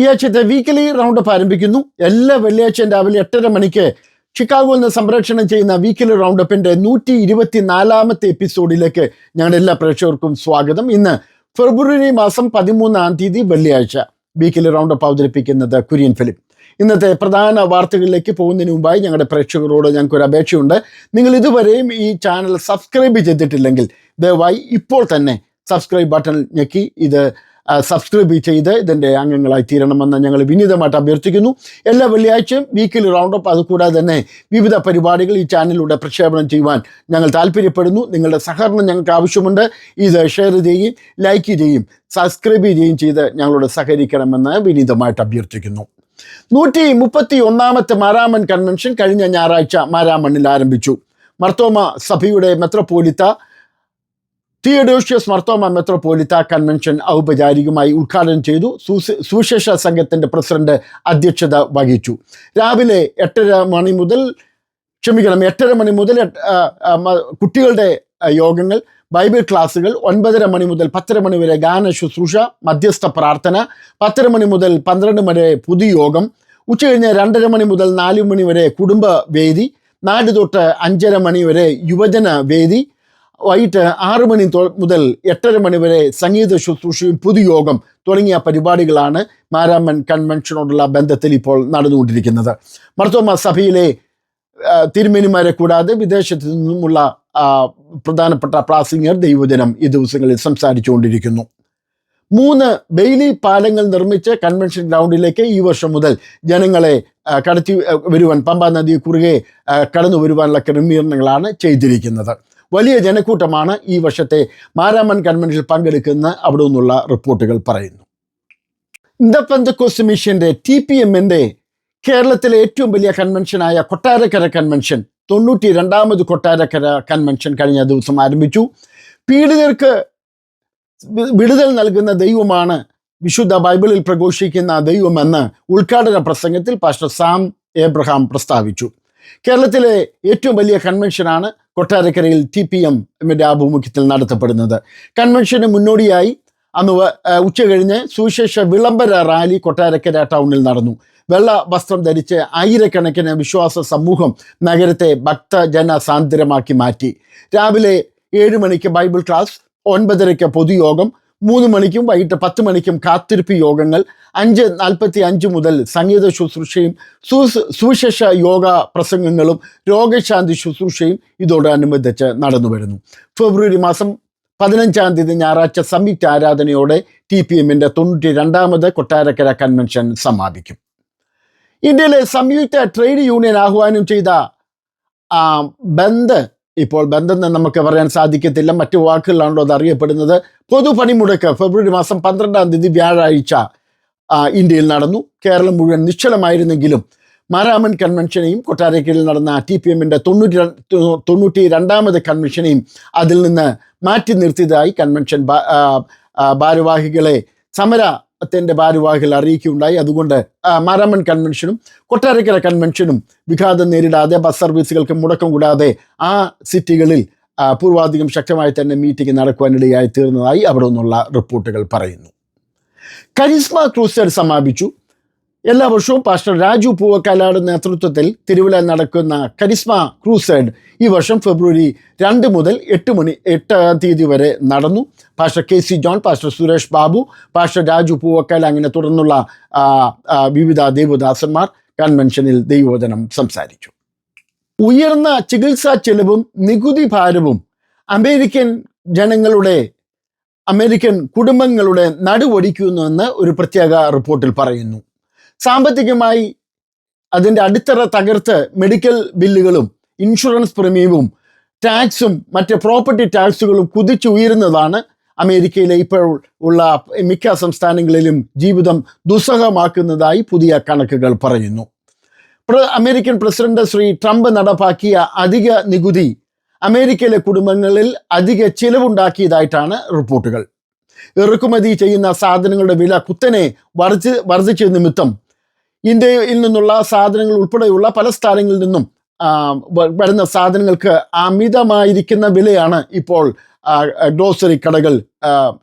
ഈ ആഴ്ചത്തെ weekly round up ആരംഭിക്കുന്നു. എല്ലാ വെള്ളിയാഴ്ചയും രാവിലെ എട്ടര മണിക്ക് ചിക്കാഗോയിൽ നിന്ന് സംപ്രേഷണം ചെയ്യുന്ന വീക്കലി റൗണ്ട് അപ്പിന്റെ നൂറ്റി ഇരുപത്തിനാലാമത്തെ എപ്പിസോഡിലേക്ക് ഞങ്ങളുടെ എല്ലാ പ്രേക്ഷകർക്കും സ്വാഗതം. ഇന്ന് ഫെബ്രുവരി മാസം പതിമൂന്നാം തീയതി വെള്ളിയാഴ്ച വീക്കലി റൗണ്ട് അപ്പ് അവതരിപ്പിക്കുന്നത് കുര്യൻ ഫിലിം ഇന്നത്തെ പ്രധാന വാർത്തകളിലേക്ക് പോകുന്നതിന് മുമ്പായി ഞങ്ങളുടെ പ്രേക്ഷകരോട് ഞങ്ങൾക്ക് ഒരു അപേക്ഷയുണ്ട്. നിങ്ങൾ ഇതുവരെയും ഈ ചാനൽ സബ്സ്ക്രൈബ് ചെയ്തിട്ടില്ലെങ്കിൽ ദയവായി ഇപ്പോൾ തന്നെ സബ്സ്ക്രൈബ് ബട്ടൺ ഞെക്കി. ഇത് സബ്സ്ക്രൈബ് ചെയ്ത് ഇതിന്റെ അംഗങ്ങളായി തീരണമെന്ന് ഞങ്ങൾ വിനീതമായിട്ട് അഭ്യർത്ഥിക്കുന്നു. എല്ലാ വെള്ളിയാഴ്ചയും വീക്കിലി റൗണ്ട് അപ്പ് അതുകൂടാതെ തന്നെ വിവിധ പരിപാടികൾ ഈ ചാനലിലൂടെ പ്രക്ഷേപണം ചെയ്യുവാൻ ഞങ്ങൾ താല്പര്യപ്പെടുന്നു. നിങ്ങളുടെ സഹകരണം ഞങ്ങൾക്ക് ആവശ്യമുണ്ട്. ഇത് ഷെയർ ചെയ്യുകയും ലൈക്ക് ചെയ്യുകയും സബ്സ്ക്രൈബ് ചെയ്യുകയും ചെയ്ത് ഞങ്ങളോട് സഹകരിക്കണമെന്ന് വിനീതമായിട്ട് അഭ്യർത്ഥിക്കുന്നു. നൂറ്റി മുപ്പത്തി ഒന്നാമത്തെ മാരാമൺ കൺവെൻഷൻ കഴിഞ്ഞ ഞായറാഴ്ച മാരാമണ്ണിൽ ആരംഭിച്ചു. മർത്തോമ സഭയുടെ മെത്രോപോലിത്ത തിയഡോഷ്യസ് മർത്തോമ മെത്രോപോലിത്ത കൺവെൻഷൻ ഔപചാരികമായി ഉദ്ഘാടനം ചെയ്തു. സുവിശേഷ സംഘത്തിന്റെ പ്രസിഡന്റ് അധ്യക്ഷത വഹിച്ചു. രാവിലെ എട്ടര മണി മുതൽ ക്ഷമിക്കണം എട്ടര മണി മുതൽ കുട്ടികളുടെ യോഗങ്ങൾ ബൈബിൾ ക്ലാസ്സുകൾ ഒൻപതര മണി മുതൽ പത്തര മണി വരെ ഗാന ശുശ്രൂഷ മധ്യസ്ഥ പ്രാർത്ഥന പത്തര മണി മുതൽ പന്ത്രണ്ട് മണി വരെ പൊതുയോഗം ഉച്ചകഴിഞ്ഞ് രണ്ടര മണി മുതൽ നാല് മണി വരെ കുടുംബ വേദി നാല് തൊട്ട് അഞ്ചര മണി വരെ യുവജന വേദി വൈകിട്ട് ആറ് മണി മുതൽ എട്ടര മണി വരെ സംഗീത ശുശ്രൂഷയും പൊതുയോഗം തുടങ്ങിയ പരിപാടികളാണ് മാരാമൻ കൺവെൻഷനോടുള്ള ബന്ധത്തിൽ ഇപ്പോൾ നടന്നുകൊണ്ടിരിക്കുന്നത്. മർത്തോമ സഭയിലെ തിരുമേനിമാരെ കൂടാതെ വിദേശത്ത് നിന്നുമുള്ള പ്രധാനപ്പെട്ട പ്രാസിംഗർ ദൈവജനം ഈ ദിവസങ്ങളിൽ സംസാരിച്ചുകൊണ്ടിരിക്കുന്നു. മൂന്ന് ബെയിലി പാലങ്ങൾ നിർമ്മിച്ച് കൺവെൻഷൻ ഗ്രൗണ്ടിലേക്ക് ഈ വർഷം മുതൽ ജനങ്ങളെ കടത്തി വരുവാൻ പമ്പ നദി കുറുകെ കടന്നു വരുവാനുള്ള ക്രമീകരണങ്ങളാണ് ചെയ്തിരിക്കുന്നത്. വലിയ ജനക്കൂട്ടമാണ് ഈ വർഷത്തെ മാരാമൻ കൺവെൻഷനിൽ പങ്കെടുക്കുന്ന അവിടെ നിന്നുള്ള റിപ്പോർട്ടുകൾ പറയുന്നു. ഇന്ദപ്പന്തക്കോസ് മിഷന്റെ ടി പി എമ്മിന്റെ കേരളത്തിലെ ഏറ്റവും വലിയ കൺവെൻഷനായ കൊട്ടാരക്കര കൺവെൻഷൻ തൊണ്ണൂറ്റി രണ്ടാമത് കൊട്ടാരക്കര കൺവെൻഷൻ കഴിഞ്ഞ ദിവസം ആരംഭിച്ചു. പീഡിതർക്ക് വിടുതൽ നൽകുന്ന ദൈവമാണ് വിശുദ്ധ ബൈബിളിൽ പ്രഘോഷിക്കുന്ന ദൈവമെന്ന് ഉദ്ഘാടന പ്രസംഗത്തിൽ പാസ്റ്റർ സാം എബ്രഹാം പ്രസ്താവിച്ചു. കേരളത്തിലെ ഏറ്റവും വലിയ കൺവെൻഷനാണ് കൊട്ടാരക്കരയിൽ ടി പി എമ്മിന്റെ ആഭിമുഖ്യത്തിൽ നടത്തപ്പെടുന്നത്. കൺവെൻഷന് മുന്നോടിയായി അന്ന് ഉച്ച കഴിഞ്ഞ് സുവിശേഷ വിളംബര റാലി കൊട്ടാരക്കര ടൗണിൽ നടന്നു. വെള്ള വസ്ത്രം ധരിച്ച് ആയിരക്കണക്കിന് വിശ്വാസ സമൂഹം നഗരത്തെ ഭക്തജന സാന്ദ്രമാക്കി മാറ്റി. രാവിലെ ഏഴ് മണിക്ക് ബൈബിൾ ക്ലാസ് ഒൻപതരയ്ക്ക് പൊതുയോഗം മൂന്ന് മണിക്കും വൈകിട്ട് പത്ത് മണിക്കും കാത്തിരിപ്പ് യോഗങ്ങൾ. അഞ്ച് നാൽപ്പത്തി അഞ്ച് മുതൽ സംഗീത ശുശ്രൂഷയും സുവിശേഷ യോഗ പ്രസംഗങ്ങളും രോഗശാന്തി ശുശ്രൂഷയും ഇതോടനുബന്ധിച്ച് നടന്നു വരുന്നു. ഫെബ്രുവരി മാസം പതിനഞ്ചാം തീയതി ഞായറാഴ്ച സംയുക്ത ആരാധനയോടെ ടി പി എമ്മിന്റെ തൊണ്ണൂറ്റി രണ്ടാമത് കൊട്ടാരക്കര കൺവെൻഷൻ സമാപിക്കും. ഇന്ത്യയിലെ സംയുക്ത ട്രേഡ് യൂണിയൻ ആഹ്വാനം ചെയ്ത ബന്ദ് ഇപ്പോൾ ബന്ധം നമുക്ക് പറയാൻ സാധിക്കത്തില്ല. മറ്റു വാക്കുകളാണല്ലോ അത് അറിയപ്പെടുന്നത്. പൊതു പണിമുടക്ക് ഫെബ്രുവരി മാസം പന്ത്രണ്ടാം തീയതി വ്യാഴാഴ്ച ഇന്ത്യയിൽ നടന്നു. കേരളം മുഴുവൻ നിശ്ചലമായിരുന്നെങ്കിലും മാരാമൻ കൺവെൻഷനെയും കൊട്ടാരക്കരയിൽ നടന്ന ടി പി എമ്മിന്റെ തൊണ്ണൂറ്റി തൊണ്ണൂറ്റി രണ്ടാമത് കൺവെൻഷനെയും അതിൽ നിന്ന് മാറ്റി നിർത്തിയതായി കൺവെൻഷൻ ഭാരവാഹികളെ ആ, സമരത്തിന്റെ ഭാരവാഹികൾ അറിയിക്കുകയുണ്ടായി. അതുകൊണ്ട് മാരാമൺ കൺവെൻഷനും കൊട്ടാരക്കര കൺവെൻഷനും വിഘാതം നേരിടാതെ ബസ് സർവീസുകൾക്ക് മുടക്കം കൂടാതെ ആ സിറ്റികളിൽ പൂർവാധികം ശക്തമായി തന്നെ മീറ്റിംഗ് നടക്കുവാനിടയായി തീർന്നതായി അവിടെ നിന്നുള്ള റിപ്പോർട്ടുകൾ പറയുന്നു. കരിസ്മ ക്രൂസർ സമാപിച്ചു. എല്ലാ വർഷവും പാസ്റ്റർ രാജു പൂവക്കാലാട് നേതൃത്വത്തിൽ തിരുവല്ല നടക്കുന്ന കരിസ്മ ക്രൂസൈഡ് ഈ വർഷം ഫെബ്രുവരി രണ്ട് മുതൽ എട്ട് മണി എട്ടാം തീയതി വരെ നടന്നു. Pastor K C John pastor Suresh Babu pastor Raju Poovakkal അങ്ങനെ തുടർന്നുള്ള വിവിധ ദേവദാസന്മാർ കൺവെൻഷനിൽ ദൈവവചനം സംസാരിച്ചു. ഉയർന്ന ചികിത്സാ ചെലവും നികുതി ഭാരവും അമേരിക്കൻ ജനങ്ങളുടെ അമേരിക്കൻ കുടുംബങ്ങളുടെ നടുവൊടിക്കുന്നുവെന്ന് ഒരു പ്രത്യേക റിപ്പോർട്ടിൽ പറയുന്നു. സാമ്പത്തികമായി അതിന്റെ അടിത്തറ തകർത്ത് മെഡിക്കൽ ബില്ലുകളും ഇൻഷുറൻസ് പ്രീമിയവും ടാക്സും മറ്റ് പ്രോപ്പർട്ടി ടാക്സുകളും കുതിച്ചുയരുന്നതാണ് അമേരിക്കയിലെ ഇപ്പോൾ ഉള്ള മിക്ക സംസ്ഥാനങ്ങളിലും ജീവിതം ദുസ്സഹമാക്കുന്നതായി പുതിയ കണക്കുകൾ പറയുന്നു. അമേരിക്കൻ പ്രസിഡന്റ് ശ്രീ ട്രംപ് നടപ്പാക്കിയ അധിക നികുതി അമേരിക്കയിലെ കുടുംബങ്ങളിൽ അധിക ചിലവുണ്ടാക്കിയതായിട്ടാണ് റിപ്പോർട്ടുകൾ. ഇറക്കുമതി ചെയ്യുന്ന സാധനങ്ങളുടെ വില കുത്തനെ വർദ്ധി വർദ്ധിച്ച നിമിത്തം ഇന്ത്യയിൽ നിന്നുള്ള സാധനങ്ങൾ ഉൾപ്പെടെയുള്ള പല സ്ഥലങ്ങളിൽ നിന്നും വരുന്ന സാധനങ്ങൾക്ക് അമിതമായിരിക്കുന്ന വിലയാണ് ഇപ്പോൾ ഗ്രോസറി കടകൾ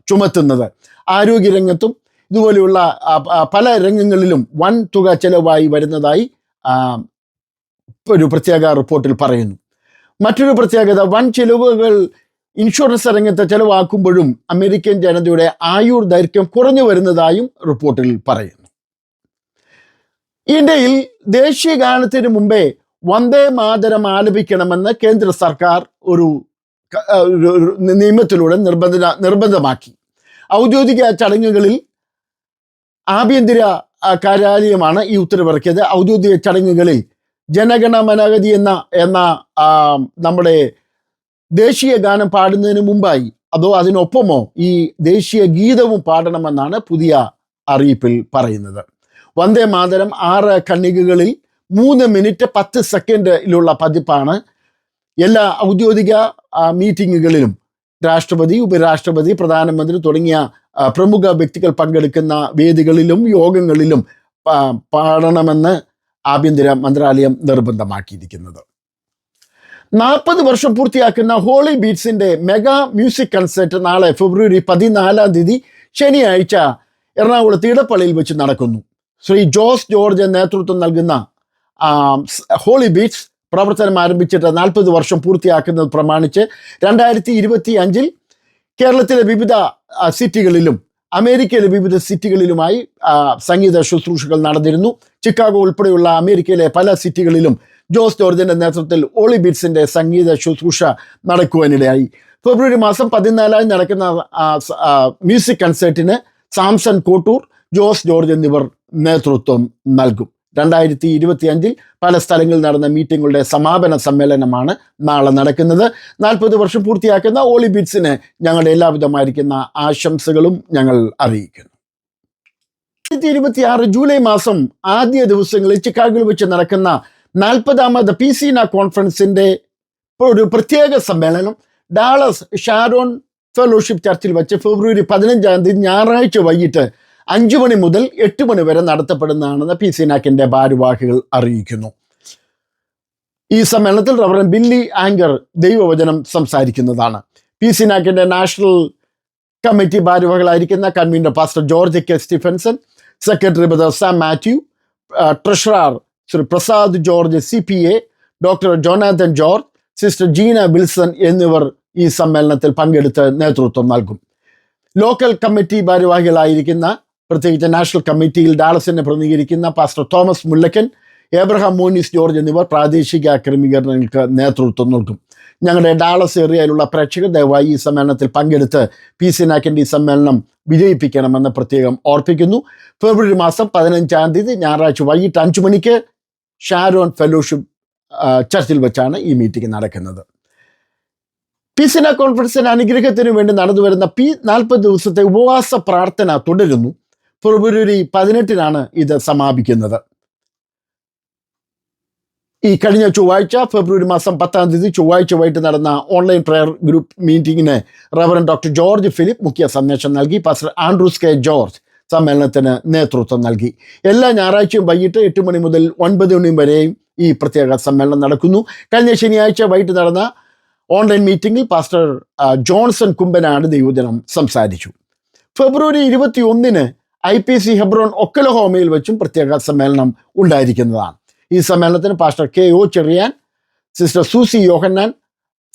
ചുമത്തുന്നത്. ആരോഗ്യരംഗത്തും ഇതുപോലെയുള്ള പല രംഗങ്ങളിലും വൻ തുക ചെലവായി വരുന്നതായി ഒരു പ്രത്യേക റിപ്പോർട്ടിൽ പറയുന്നു. മറ്റൊരു പ്രത്യേകത വൻ ചെലവുകൾ ഇൻഷുറൻസ് രംഗത്ത് ചെലവാക്കുമ്പോഴും അമേരിക്കൻ ജനതയുടെ ആയുർ ദൈർഘ്യം കുറഞ്ഞു വരുന്നതായും റിപ്പോർട്ടിൽ പറയുന്നു. ഇന്ത്യയിൽ ദേശീയ ഗാനത്തിന് മുമ്പേ വന്ദേ മാതരം ആലപിക്കണമെന്ന് കേന്ദ്ര സർക്കാർ ഒരു നിയമത്തിലൂടെ നിർബന്ധ നിർബന്ധമാക്കി. ഔദ്യോഗിക ചടങ്ങുകളിൽ ആഭ്യന്തര കാര്യാലയമാണ് ഈ ഉത്തരവിറക്കിയത്. ഔദ്യോഗിക ചടങ്ങുകളിൽ ജനഗണമനഗതി എന്ന എന്ന നമ്മുടെ ദേശീയ ഗാനം പാടുന്നതിന് മുമ്പായി അതോ അതിനൊപ്പമോ ഈ ദേശീയ ഗീതവും പാടണമെന്നാണ് പുതിയ അറിയിപ്പിൽ പറയുന്നത്. വന്ദേ മാതരം ആറ് കണ്ണികകളിൽ മൂന്ന് മിനിറ്റ് പത്ത് സെക്കൻഡിലുള്ള പതിപ്പാണ്. എല്ലാ ഔദ്യോഗിക മീറ്റിങ്ങുകളിലും രാഷ്ട്രപതി ഉപരാഷ്ട്രപതി പ്രധാനമന്ത്രി തുടങ്ങിയ പ്രമുഖ വ്യക്തികൾ പങ്കെടുക്കുന്ന വേദികളിലും യോഗങ്ങളിലും പാടണമെന്ന് ആഭ്യന്തര മന്ത്രാലയം നിർബന്ധമാക്കിയിരിക്കുന്നത്. നാൽപ്പത് വർഷം പൂർത്തിയാക്കുന്ന ഹോളി ബീറ്റ്സിന്റെ മെഗാ മ്യൂസിക് കൺസേർട്ട് നാളെ ഫെബ്രുവരി പതിനാലാം തീയതി ശനിയാഴ്ച എറണാകുളത്ത് ഇടപ്പള്ളിയിൽ വെച്ച് നടക്കുന്നു. ശ്രീ ജോസ് ജോർജ് നേതൃത്വം നൽകുന്ന ഹോളി ബീറ്റ്സ് പ്രവർത്തനം ആരംഭിച്ചിട്ട് നാൽപ്പത് വർഷം പൂർത്തിയാക്കുന്നത് പ്രമാണിച്ച് രണ്ടായിരത്തി ഇരുപത്തി അഞ്ചിൽ കേരളത്തിലെ വിവിധ സിറ്റികളിലും അമേരിക്കയിലെ വിവിധ സിറ്റികളിലുമായി സംഗീത ശുശ്രൂഷകൾ നടന്നിരുന്നു. ചിക്കാഗോ ഉൾപ്പെടെയുള്ള അമേരിക്കയിലെ പല സിറ്റികളിലും ജോസ് ജോർജിന്റെ നേതൃത്വത്തിൽ ഓളി ബീറ്റ്സിന്റെ സംഗീത ശുശ്രൂഷ നടക്കുവാനിടയായി. ഫെബ്രുവരി മാസം പതിനാലായി നടക്കുന്ന മ്യൂസിക് കൺസേർട്ടിന് സാംസൺ കോട്ടൂർ ജോസ് ജോർജ് എന്നിവർ നേതൃത്വം നൽകും. രണ്ടായിരത്തി ഇരുപത്തി അഞ്ചിൽ പല സ്ഥലങ്ങളിൽ നടന്ന മീറ്റിങ്ങുകളുടെ സമാപന സമ്മേളനമാണ് നാളെ നടക്കുന്നത്. നാൽപ്പത് വർഷം പൂർത്തിയാക്കുന്ന ഒളിമ്പിക്സിന് ഞങ്ങളുടെ എല്ലാവിധമായിരിക്കുന്ന ആശംസകളും ഞങ്ങൾ അറിയിക്കുന്നു. രണ്ടായിരത്തി ഇരുപത്തി ആറ് ജൂലൈ മാസം ആദ്യ ദിവസങ്ങളിൽ ചിക്കാഗോയിൽ വെച്ച് നടക്കുന്ന നാൽപ്പതാമത് പി സീന കോൺഫറൻസിന്റെ ഒരു പ്രത്യേക സമ്മേളനം ഡാളസ് ഷാരോൺ ഫെലോഷിപ്പ് ചർച്ചിൽ വെച്ച് ഫെബ്രുവരി പതിനഞ്ചാം തീയതി ഞായറാഴ്ച വൈകിട്ട് അഞ്ചു മണി മുതൽ എട്ട് മണി വരെ നടത്തപ്പെടുന്നതാണെന്ന് പി സി നാക്കിന്റെ ഭാരവാഹികൾ അറിയിക്കുന്നു. ഈ സമ്മേളനത്തിൽ റവറൻ ബില്ലി ആങ്കർ ദൈവവചനം സംസാരിക്കുന്നതാണ്. പി സി നാക്കിന്റെ national committee ഭാരവാഹികളായിരിക്കുന്ന convener pastor George K Stephenson secretary brother Sam Mathew treasurer Shri Prasad George C P A doctor Jonathan George sister Jeena Wilson എന്നിവർ ഈ സമ്മേളനത്തിൽ പങ്കെടുത്ത് നേതൃത്വം നൽകും. ലോക്കൽ കമ്മിറ്റി ഭാരവാഹികളായിരിക്കുന്ന പ്രത്യേകിച്ച് നാഷണൽ കമ്മിറ്റിയിൽ ഡാളസിനെ പ്രതിനിധീകരിക്കുന്ന pastor Thomas Mullakkan Abraham Monis George എന്നിവർ പ്രാദേശിക ക്രമീകരണങ്ങൾക്ക് നേതൃത്വം നൽകും. ഞങ്ങളുടെ ഡാളസ് ഏറിയയിലുള്ള പ്രേക്ഷകർ ദയവായി ഈ സമ്മേളനത്തിൽ പങ്കെടുത്ത് പി സിനാക്കിന്റെ ഈ സമ്മേളനം വിജയിപ്പിക്കണമെന്ന് പ്രത്യേകം ഓർപ്പിക്കുന്നു. ഫെബ്രുവരി മാസം പതിനഞ്ചാം തീയതി ഞായറാഴ്ച വൈകിട്ട് അഞ്ചു മണിക്ക് ഷാരോൺ ഫെലോഷിപ്പ് ചർച്ചിൽ വെച്ചാണ് ഈ മീറ്റിംഗ് നടക്കുന്നത്. പി സിന കോൺഫറൻസിന് അനുഗ്രഹത്തിനു വേണ്ടി നടന്നുവരുന്ന പി നാൽപ്പത് ദിവസത്തെ ഉപവാസ പ്രാർത്ഥന തുടരുന്നു. ഫെബ്രുവരി പതിനെട്ടിനാണ് ഇത് സമാപിക്കുന്നത്. ഈ കഴിഞ്ഞ ചൊവ്വാഴ്ച ഫെബ്രുവരി മാസം പത്താം തീയതി ചൊവ്വാഴ്ച വൈകിട്ട് നടന്ന ഓൺലൈൻ പ്രയർ ഗ്രൂപ്പ് മീറ്റിംഗിന് റവറൻ ഡോക്ടർ ജോർജ് ഫിലിപ്പ് മുഖ്യ സന്ദേശം നൽകി. Pastor Andrews K. ജോർജ് സമ്മേളനത്തിന് നേതൃത്വം നൽകി. എല്ലാ ഞായറാഴ്ചയും വൈകിട്ട് എട്ട് മണി മുതൽ ഒൻപത് മണി വരെയും ഈ പ്രത്യേക സമ്മേളനം നടക്കുന്നു. കഴിഞ്ഞ ശനിയാഴ്ച വൈകിട്ട് നടന്ന ഓൺലൈൻ മീറ്റിംഗിൽ പാസ്റ്റർ ജോൺസൺ കുമ്പനാട് നിയോജനം സംസാരിച്ചു. ഫെബ്രുവരി ഇരുപത്തി ഒന്നിന് ഐ പി സി ഹെബ്രോൺ ഒക്കലഹോമയിൽ വെച്ചും പ്രത്യേക സമ്മേളനം ഉണ്ടായിരിക്കുന്നതാണ്. ഈ സമ്മേളനത്തിന് pastor K O Cherian sister Susie Yohannan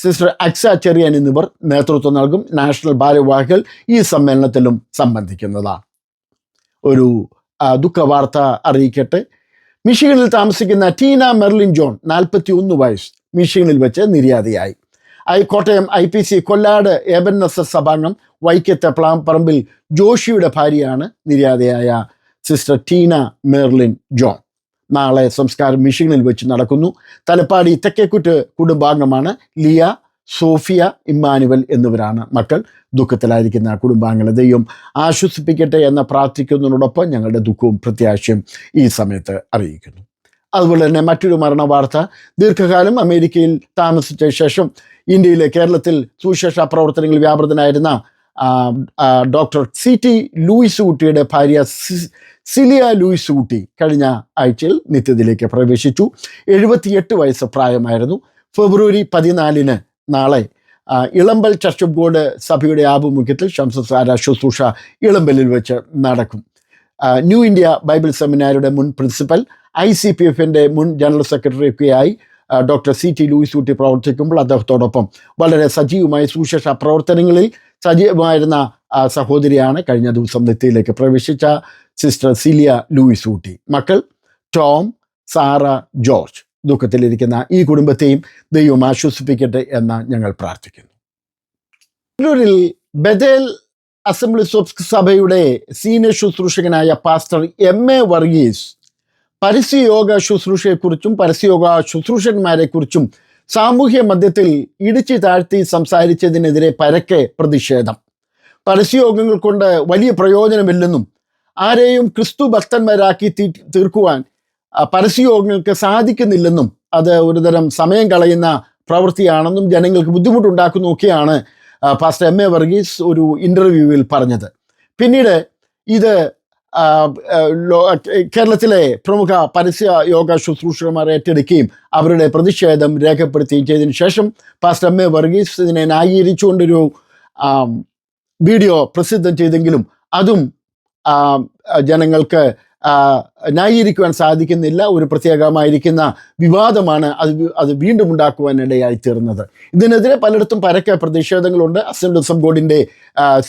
sister Aksa Cherian എന്നിവർ നേതൃത്വം നൽകും. നാഷണൽ ഭാരവാഹികൾ ഈ സമ്മേളനത്തിലും സംബന്ധിക്കുന്നതാണ്. ഒരു ദുഃഖവാർത്ത അറിയിക്കട്ടെ. മിഷിഗണിൽ താമസിക്കുന്ന ടീന മെർലിൻ ജോൺ നാൽപ്പത്തി ഒന്ന് വയസ്സ് മിഷിഗണിൽ വെച്ച് നിര്യാതയായി. I Kottayam I P C Kollad Ebenezer സഭാംഗം വൈക്കത്തെ പറമ്പിൽ ജോഷിയുടെ ഭാര്യയാണ് നിര്യാതയായ സിസ്റ്റർ ടീന മെർലിൻ ജോൺ. നാളെ സംസ്കാരം മിഷിങ്ങിൽ വെച്ച് നടക്കുന്നു. തലപ്പാടി തെക്കേക്കുറ്റ് കുടുംബാംഗമാണ് ലിയ സോഫിയ ഇമ്മാനുവൽ എന്നിവരാണ് മക്കൾ. ദുഃഖത്തിലായിരിക്കുന്ന കുടുംബാംഗങ്ങളെ ദൈവം ആശ്വസിപ്പിക്കട്ടെ എന്ന് പ്രാർത്ഥിക്കുന്നതിനോടൊപ്പം ഞങ്ങളുടെ ദുഃഖവും പ്രത്യാശയും ഈ സമയത്ത് അറിയിക്കുന്നു. അതുപോലെ തന്നെ മറ്റൊരു മരണ വാർത്ത ദീർഘകാലം അമേരിക്കയിൽ താമസിച്ച ശേഷം ഇന്ത്യയിലെ കേരളത്തിൽ സുവിശേഷ പ്രവർത്തനങ്ങളിൽ വ്യാപൃതനായിരുന്ന ഡോക്ടർ സി ടി ലൂയിസ് ഊട്ടിയുടെ ഭാര്യ സിലിയ ലൂയിസ് ഊട്ടി കഴിഞ്ഞ ആഴ്ചയിൽ നിത്യത്തിലേക്ക് പ്രവേശിച്ചു. എഴുപത്തിയെട്ട് വയസ്സ് പ്രായമായിരുന്നു. ഫെബ്രുവരി പതിനാലിന് നാളെ ഇളമ്പൽ ചർച്ച് ബോർഡ് സഭയുടെ ആഭിമുഖ്യത്തിൽ ശംസസാര ശുശ്രൂഷ ഇളമ്പലിൽ വെച്ച് നടക്കും. ന്യൂ ഇന്ത്യ ബൈബിൾ സെമിനാരിയുടെ മുൻ പ്രിൻസിപ്പൽ ഐ സി പി എഫിന്റെ മുൻ ജനറൽ സെക്രട്ടറി ഒക്കെയായി doctor C T Lewis Ooty പ്രവർത്തിക്കുമ്പോൾ അദ്ദേഹത്തോടൊപ്പം. വളരെ സജീവമായ സുശേഷ പ്രവർത്തനങ്ങളിൽ സജീവമായിരുന്ന സഹോദരിയാണ് കഴിഞ്ഞ ദിവസം നെത്തിയിലേക്ക് പ്രവേശിച്ച സിസ്റ്റർ സിലിയ ലൂയിസ് ഊട്ടി. മക്കൾ ടോം സാറ ജോർജ് ദുഃഖത്തിലിരിക്കുന്ന ഈ കുടുംബത്തെയും ദൈവം ആശ്വസിപ്പിക്കട്ടെ എന്ന് ഞങ്ങൾ പ്രാർത്ഥിക്കുന്നു. ബദേൽ അസംബ്ലീസ് ഓഫ് സഭയുടെ സീനിയർ ശുശ്രൂഷകനായ പാസ്റ്റർ എം എ വർഗീസ് പരസ്യയോഗ ശുശ്രൂഷയെക്കുറിച്ചും പരസ്യയോഗ ശുശ്രൂഷന്മാരെക്കുറിച്ചും സാമൂഹ്യ മധ്യത്തിൽ ഇടിച്ചു താഴ്ത്തി സംസാരിച്ചതിനെതിരെ പരക്കെ പ്രതിഷേധം. പരസ്യയോഗങ്ങൾ കൊണ്ട് വലിയ പ്രയോജനമില്ലെന്നും ആരെയും ക്രിസ്തു ഭക്തന്മാരാക്കി തീ തീർക്കുവാൻ പരസ്യയോഗങ്ങൾക്ക് സാധിക്കുന്നില്ലെന്നും അത് ഒരുതരം സമയം കളയുന്ന പ്രവൃത്തിയാണെന്നും ജനങ്ങൾക്ക് ബുദ്ധിമുട്ടുണ്ടാക്കുന്നു പാസ്റ്റർ എം എ വർഗീസ് ഒരു ഇന്റർവ്യൂവിൽ പറഞ്ഞത്. പിന്നീട് ഇത് കേരളത്തിലെ പ്രമുഖ പരസ്യ യോഗ ശുശ്രൂഷകന്മാർ ഏറ്റെടുക്കുകയും അവരുടെ പ്രതിഷേധം രേഖപ്പെടുത്തുകയും ചെയ്തതിനു ശേഷം പാസ്റ്റർ എം എ വർഗീസ് ഇതിനെ ന്യായീകരിച്ചുകൊണ്ടൊരു വീഡിയോ പ്രസിദ്ധം ചെയ്തെങ്കിലും അതും ജനങ്ങൾക്ക് ന്യായീകരിക്കുവാൻ സാധിക്കുന്നില്ല. ഒരു പ്രത്യേകമായിരിക്കുന്ന വിവാദമാണ് അത് അത് വീണ്ടും ഉണ്ടാക്കുവാൻ ഇടയായി തീർന്നത് ഇതിനെതിരെ പലയിടത്തും പരക്കെ പ്രതിഷേധങ്ങളുണ്ട്. അസംബ്ലി ഗോഡിന്റെ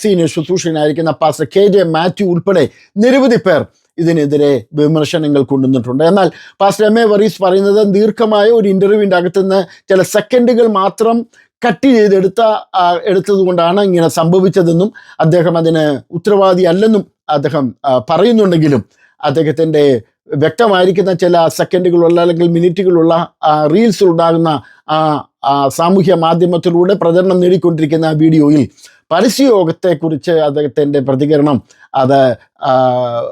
സീനിയർ ശുശ്രൂഷകനായിരിക്കുന്ന പാസ്റ്റർ കെ ജെ മാത്യു ഉൾപ്പെടെ നിരവധി പേർ ഇതിനെതിരെ വിമർശനങ്ങൾ കൊണ്ടുവന്നിട്ടുണ്ട്. എന്നാൽ പാസ്റ്റർ എം എ വറീസ് പറയുന്നത് ദീർഘമായ ഒരു ഇന്റർവ്യൂവിന്റെ അകത്തുനിന്ന് ചില സെക്കൻഡുകൾ മാത്രം കട്ട് ചെയ്തെടുത്ത എടുത്തതുകൊണ്ടാണ് എടുത്തത് കൊണ്ടാണ് ഇങ്ങനെ സംഭവിച്ചതെന്നും അദ്ദേഹം അതിന് ഉത്തരവാദി അല്ലെന്നും അദ്ദേഹം പറയുന്നുണ്ടെങ്കിലും അദ്ദേഹത്തിന്റെ വ്യക്തമായിരിക്കുന്ന ചില സെക്കൻഡുകളുള്ള അല്ലെങ്കിൽ മിനിറ്റുകളുള്ള റീൽസ് ഉണ്ടാകുന്ന സാമൂഹ്യ മാധ്യമത്തിലൂടെ പ്രചരണം നേടിക്കൊണ്ടിരിക്കുന്ന വീഡിയോയിൽ പരസ്യയോഗത്തെക്കുറിച്ച് അദ്ദേഹത്തിന്റെ പ്രതികരണം അത്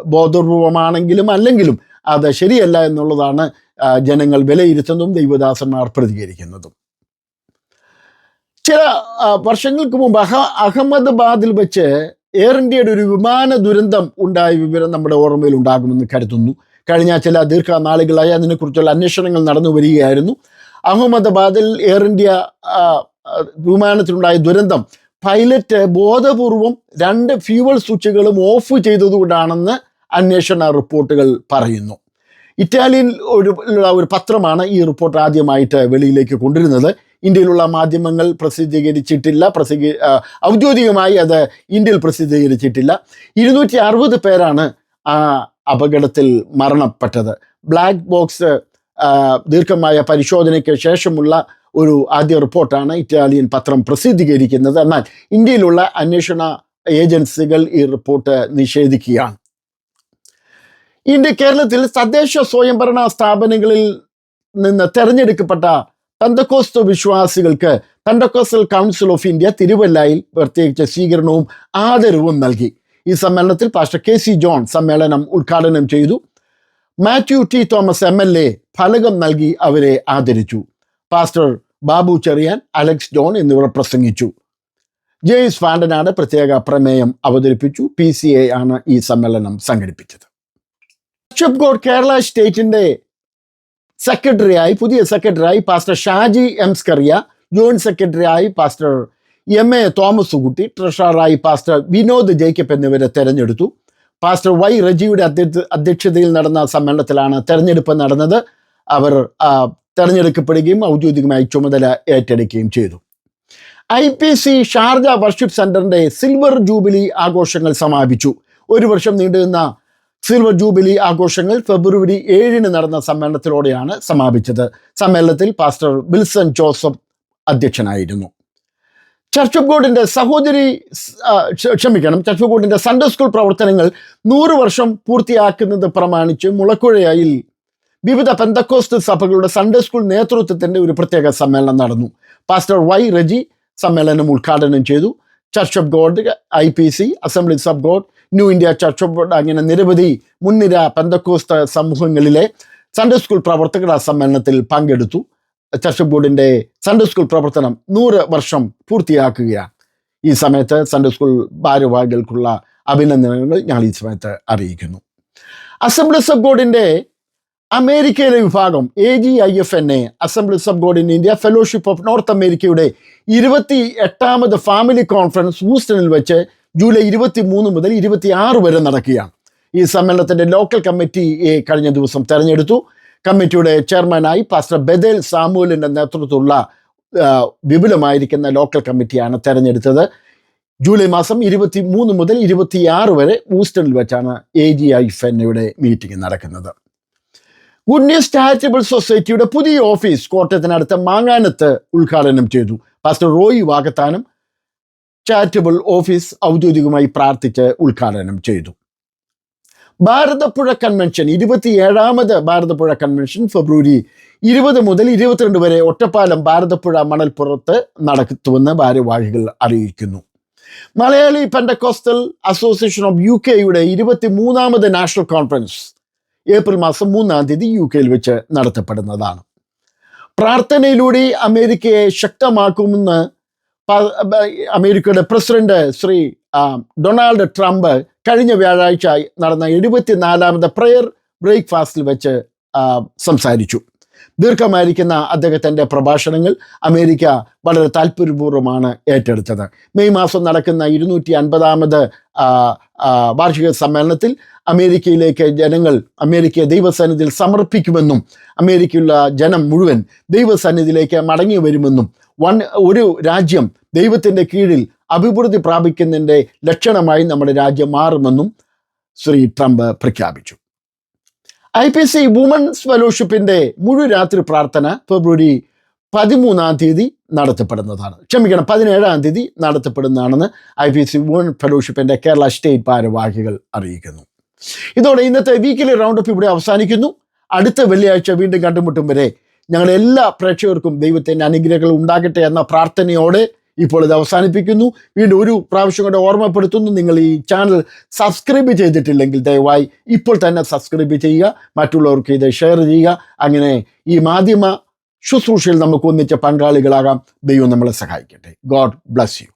ബോധപൂർവമാണെങ്കിലും അല്ലെങ്കിലും അത് ശരിയല്ല എന്നുള്ളതാണ് ജനങ്ങൾ വിലയിരുത്തുന്നതും ദൈവദാസന്മാർ പ്രതികരിക്കുന്നതും. ചില വർഷങ്ങൾക്ക് മുമ്പ് അഹ അഹമ്മദാബാദിൽ വെച്ച് എയർ ഇന്ത്യയുടെ ഒരു വിമാന ദുരന്തം ഉണ്ടായ വിവരം നമ്മുടെ ഓർമ്മയിൽ ഉണ്ടാകുമെന്ന് കരുതുന്നു. കഴിഞ്ഞ ചില ദീർഘനാളുകളായി അതിനെക്കുറിച്ചുള്ള അന്വേഷണങ്ങൾ നടന്നു വരികയായിരുന്നു. അഹമ്മദാബാദിൽ എയർ ഇന്ത്യ വിമാനത്തിലുണ്ടായ ദുരന്തം പൈലറ്റ് ബോധപൂർവം രണ്ട് ഫ്യൂവൽ സ്വിച്ചുകളും ഓഫ് ചെയ്തതുകൊണ്ടാണെന്ന് അന്വേഷണ റിപ്പോർട്ടുകൾ പറയുന്നു. ഇറ്റാലിയൻ ഒരു ഒരു പത്രമാണ് ഈ റിപ്പോർട്ട് ആദ്യമായിട്ട് വെളിയിലേക്ക് കൊണ്ടുവരുന്നത്. ഇന്ത്യയിലുള്ള മാധ്യമങ്ങൾ പ്രസിദ്ധീകരിച്ചിട്ടില്ല പ്രസിദ്ധീ ഔദ്യോഗികമായി അത് ഇന്ത്യയിൽ പ്രസിദ്ധീകരിച്ചിട്ടില്ല. ഇരുന്നൂറ്റി അറുപത് പേരാണ് ആ അപകടത്തിൽ മരണപ്പെട്ടത്. ബ്ലാക്ക് ബോക്സ് ദീർഘമായ പരിശോധനയ്ക്ക് ശേഷമുള്ള ഒരു ആദ്യ റിപ്പോർട്ടാണ് ഇറ്റാലിയൻ പത്രം പ്രസിദ്ധീകരിക്കുന്നത്. എന്നാൽ ഇന്ത്യയിലുള്ള അന്വേഷണ ഏജൻസികൾ ഈ റിപ്പോർട്ട് നിഷേധിക്കുകയാണ്. ഇന്ത്യ കേരളത്തിൽ തദ്ദേശ സ്വയംഭരണ സ്ഥാപനങ്ങളിൽ നിന്ന് തെരഞ്ഞെടുക്കപ്പെട്ട പെന്തക്കോസ്ത വിശ്വാസികൾക്ക് പന്തക്കോസ്റ്റൽ കൗൺസിൽ ഓഫ് ഇന്ത്യ തിരുവല്ലയിൽ പ്രത്യേകിച്ച് സ്വീകരണവും ആദരവും നൽകി. ഈ സമ്മേളനത്തിൽ പാസ്റ്റർ കെ സി ജോൺ സമ്മേളനം ഉദ്ഘാടനം ചെയ്തു. Mathew T Thomas M L A ഫലകം നൽകി അവരെ ആദരിച്ചു. Pastor Babu Cherian Alex John എന്നിവർ പ്രസംഗിച്ചു. ജെയ്സ് ഫാൻഡനാട് പ്രത്യേക പ്രമേയം അവതരിപ്പിച്ചു. പി സി എ ആണ് ഈ സമ്മേളനം സംഘടിപ്പിച്ചത്. ഗോഡ് കേരള സ്റ്റേറ്റിന്റെ സെക്രട്ടറിയായി പുതിയ സെക്രട്ടറിയായി pastor Shaji M Scaria joint സെക്രട്ടറിയായി pastor M A Thomas Kutty ട്രഷററായി pastor Vinod Jacob എന്നിവരെ തെരഞ്ഞെടുത്തു. പാസ്റ്റർ വൈ റജിയുടെ അധ്യക്ഷതയിൽ നടന്ന സമ്മേളനത്തിലാണ് തെരഞ്ഞെടുപ്പ് നടന്നത്. അവർ തെരഞ്ഞെടുക്കപ്പെടുകയും ഔദ്യോഗികമായി ചുമതല ഏറ്റെടുക്കുകയും ചെയ്തു. I P C Sharjah worship സെന്ററിന്റെ സിൽവർ ജൂബിലി ആഘോഷങ്ങൾ സമാപിച്ചു. ഒരു വർഷം നീണ്ടുനിന്ന സിൽവർ ജൂബിലി ആഘോഷങ്ങൾ ഫെബ്രുവരി ഏഴിന് നടന്ന സമ്മേളനത്തിലൂടെയാണ് സമാപിച്ചത്. സമ്മേളനത്തിൽ പാസ്റ്റർ വിൽസൺ ജോസഫ് അധ്യക്ഷനായിരുന്നു. ചർച്ച് ഓഫ് ഗോഡിന്റെ സഹോദരി ക്ഷമിക്കണം. ചർച്ച് ഓഫ് ഗോഡിന്റെ സൺഡേ സ്കൂൾ പ്രവർത്തനങ്ങൾ നൂറ് വർഷം പൂർത്തിയാക്കുന്നത് പ്രമാണിച്ച് മുളക്കുഴയിൽ വിവിധ പെന്തക്കോസ്റ്റ് സഭകളുടെ സൺഡേ സ്കൂൾ നേതൃത്വത്തിന്റെ ഒരു പ്രത്യേക സമ്മേളനം നടന്നു. പാസ്റ്റർ വൈ റജി സമ്മേളനം ഉദ്ഘാടനം ചെയ്തു. Church of God I P C Assemblies of God New India church of God അങ്ങനെ നിരവധി മുൻനിര പെന്തക്കോസ്ത സമൂഹങ്ങളിലെ സൺഡേ സ്കൂൾ പ്രവർത്തകർ ആ സമ്മേളനത്തിൽ പങ്കെടുത്തു. ചർച്ച് ബോർഡിന്റെ സൺഡേ സ്കൂൾ പ്രവർത്തനം നൂറ് വർഷം പൂർത്തിയാക്കുകയാണ്. ഈ സമയത്ത് സൺഡേ സ്കൂൾ ഭാരവാഹികൾക്കുള്ള അഭിനന്ദനങ്ങൾ ഞങ്ങൾ ഈ സമയത്ത് അറിയിക്കുന്നു. അസംബ്ലീസ് ഓഫ് ബോർഡിന്റെ അമേരിക്കയിലെ വിഭാഗം A G I F N A Assemblies of board in India fellowship of North അമേരിക്കയുടെ ഇരുപത്തി എട്ടാമത് ഫാമിലി കോൺഫറൻസ് ഹൂസ്റ്റണിൽ വെച്ച് ജൂലൈ ഇരുപത്തി മൂന്ന് മുതൽ ഇരുപത്തി ആറ് വരെ നടക്കുകയാണ്. ഈ സമ്മേളനത്തിന്റെ ലോക്കൽ കമ്മിറ്റി കഴിഞ്ഞ ദിവസം തെരഞ്ഞെടുത്തു. കമ്മിറ്റിയുടെ ചെയർമാനായി പാസ്റ്റർ ബദേൽ സാമൂലിന്റെ നേതൃത്വത്തിലുള്ള വിപുലമായിരിക്കുന്ന ലോക്കൽ കമ്മിറ്റിയാണ് തെരഞ്ഞെടുത്തത്. ജൂലൈ മാസം ഇരുപത്തി മൂന്ന് മുതൽ ഇരുപത്തിയാറ് വരെ ഊസ്റ്റണിൽ വെച്ചാണ് എ ജി ഐ ഫെന്നയുടെ മീറ്റിംഗ് നടക്കുന്നത്. ഗുഡ് ന്യൂസ് ചാരിറ്റബിൾ സൊസൈറ്റിയുടെ പുതിയ ഓഫീസ് കോട്ടയത്തിനടുത്ത മാങ്ങാനത്ത് ഉദ്ഘാടനം ചെയ്തു. Pastor Roy Vakathanam charitable office ഔദ്യോഗികമായി പ്രാർത്ഥിച്ച് ഉദ്ഘാടനം ചെയ്തു. ഭാരതപ്പുഴ കൺവെൻഷൻ ഇരുപത്തിയേഴാമത് ഭാരതപ്പുഴ കൺവെൻഷൻ ഫെബ്രുവരി ഇരുപത് മുതൽ ഇരുപത്തിരണ്ട് വരെ ഒറ്റപ്പാലം ഭാരതപ്പുഴ മണൽപ്പുറത്ത് നടത്തുമെന്ന് ഭാരവാഹികൾ അറിയിക്കുന്നു. Malayali pentecostal association of U കെയുടെ ഇരുപത്തി മൂന്നാമത് നാഷണൽ കോൺഫറൻസ് ഏപ്രിൽ മാസം മൂന്നാം തീയതി യു കെയിൽ വെച്ച് നടത്തപ്പെടുന്നതാണ്. പ്രാർത്ഥനയിലൂടെ അമേരിക്കയെ ശക്തമാക്കുമെന്ന് അമേരിക്കയുടെ പ്രസിഡന്റ് ശ്രീ ഡൊണാൾഡ് ട്രംപ് കഴിഞ്ഞ വ്യാഴാഴ്ച നടന്ന എഴുപത്തിനാലാമത് പ്രെയർ ബ്രേക്ക്ഫാസ്റ്റിൽ വെച്ച് സംസാരിച്ചു. ദീർഘമായിരിക്കുന്ന അദ്ദേഹത്തിന്റെ പ്രഭാഷണങ്ങൾ അമേരിക്ക വളരെ താല്പര്യപൂർവമാണ് ഏറ്റെടുത്തത്. മെയ് മാസം നടക്കുന്ന ഇരുന്നൂറ്റി അൻപതാമത് വാർഷിക സമ്മേളനത്തിൽ അമേരിക്കയിലേക്ക് ജനങ്ങൾ അമേരിക്കയെ ദൈവസന്നിധിയിൽ സമർപ്പിക്കുമെന്നും അമേരിക്കയുള്ള ജനം മുഴുവൻ ദൈവസന്നിധിയിലേക്ക് മടങ്ങി വരുമെന്നും വൺ ഒരു രാജ്യം ദൈവത്തിന്റെ കീഴിൽ അഭിവൃദ്ധി പ്രാപിക്കുന്നതിന്റെ ലക്ഷണമായി നമ്മുടെ രാജ്യം മാറുമെന്നും ശ്രീ ട്രംപ് പ്രഖ്യാപിച്ചു. ഐ പി സി വുമൻസ് ഫെലോഷിപ്പിന്റെ മുഴുരാത്രി പ്രാർത്ഥന ഫെബ്രുവരി പതിമൂന്നാം തീയതി നടത്തപ്പെടുന്നതാണ്. ക്ഷമിക്കണം പതിനേഴാം തീയതി നടത്തപ്പെടുന്നതാണെന്ന് ഐ പി സി വുമൺ ഫെലോഷിപ്പിന്റെ കേരള സ്റ്റേറ്റ് ഭാരവാഹികൾ അറിയിക്കുന്നു. ഇതോടെ ഇന്നത്തെ വീക്കിലി റൗണ്ട് അപ്പ് ഇവിടെ അവസാനിക്കുന്നു. അടുത്ത വെള്ളിയാഴ്ച വീണ്ടും കണ്ടുമുട്ടും വരെ ഞങ്ങളുടെ എല്ലാ പ്രേക്ഷകർക്കും ദൈവത്തിന്റെ അനുഗ്രഹങ്ങൾ ഉണ്ടാകട്ടെ എന്ന പ്രാർത്ഥനയോടെ ഇപ്പോൾ ഇത് അവസാനിപ്പിക്കുന്നു. വീണ്ടും ഒരു പ്രാവശ്യം കൂടെ ഓർമ്മപ്പെടുത്തുന്നു. നിങ്ങൾ ഈ ചാനൽ സബ്സ്ക്രൈബ് ചെയ്തിട്ടില്ലെങ്കിൽ ദയവായി ഇപ്പോൾ തന്നെ സബ്സ്ക്രൈബ് ചെയ്യുക. മറ്റുള്ളവർക്ക് ഇത് ഷെയർ ചെയ്യുക. അങ്ങനെ ഈ മാധ്യമ ശുശ്രൂഷയിൽ നമുക്ക് ഒന്നിച്ച പങ്കാളികളാകാം. ദൈവം നമ്മളെ സഹായിക്കട്ടെ. God bless you.